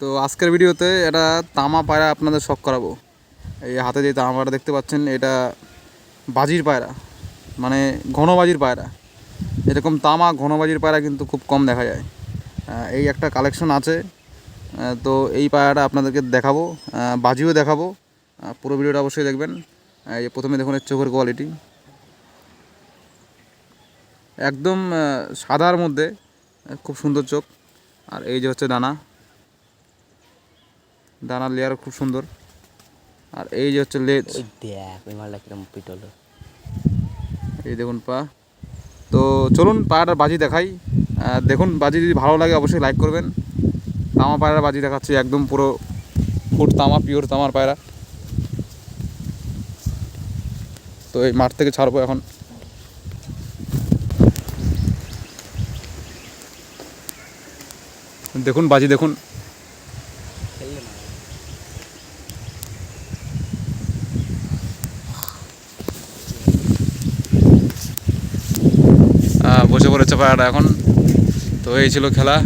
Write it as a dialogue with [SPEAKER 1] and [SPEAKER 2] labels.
[SPEAKER 1] তো আজকের ভিডিওতে এটা তামা পায়রা আপনাদের শখ করাবো। এই হাতে যে তামা পায়রা দেখতে পাচ্ছেন, এটা বাজির পায়রা মানে ঘন বাজির পায়রা। এরকম তামা ঘন বাজির পায়রা কিন্তু খুব কম দেখা যায়। এই একটা কালেকশন আছে। তো এই পায়রাটা আপনাদেরকে দেখাবো বাজিও দেখাবো। পুরো ভিডিওটা অবশ্যই দেখবেন। এই প্রথমে দেখুন এর চোখের কোয়ালিটি একদম সাদার মধ্যে খুব সুন্দর চোখ। আর এই যে হচ্ছে ডানা ডানার লেয়ার খুব সুন্দর। আর এই যে হচ্ছে লেজ।
[SPEAKER 2] ওই দেখ ওই মালটা কিরম পিটলো।
[SPEAKER 1] এই দেখুন পা। তো চলুন পায়রাটার বাজি দেখাই। দেখুন বাজি যদি ভালো লাগে অবশ্যই লাইক করবেন। তামা পায়রার বাজি দেখাচ্ছি একদম পুরো ফুট তামা পিওর তামার পায়রা। তো এই মাঠ থেকে ছাড়বো এখন। দেখুন বাজি দেখুন। বসে পড়েছে পায়রাটা এখন। তো এই ছিল খেলা।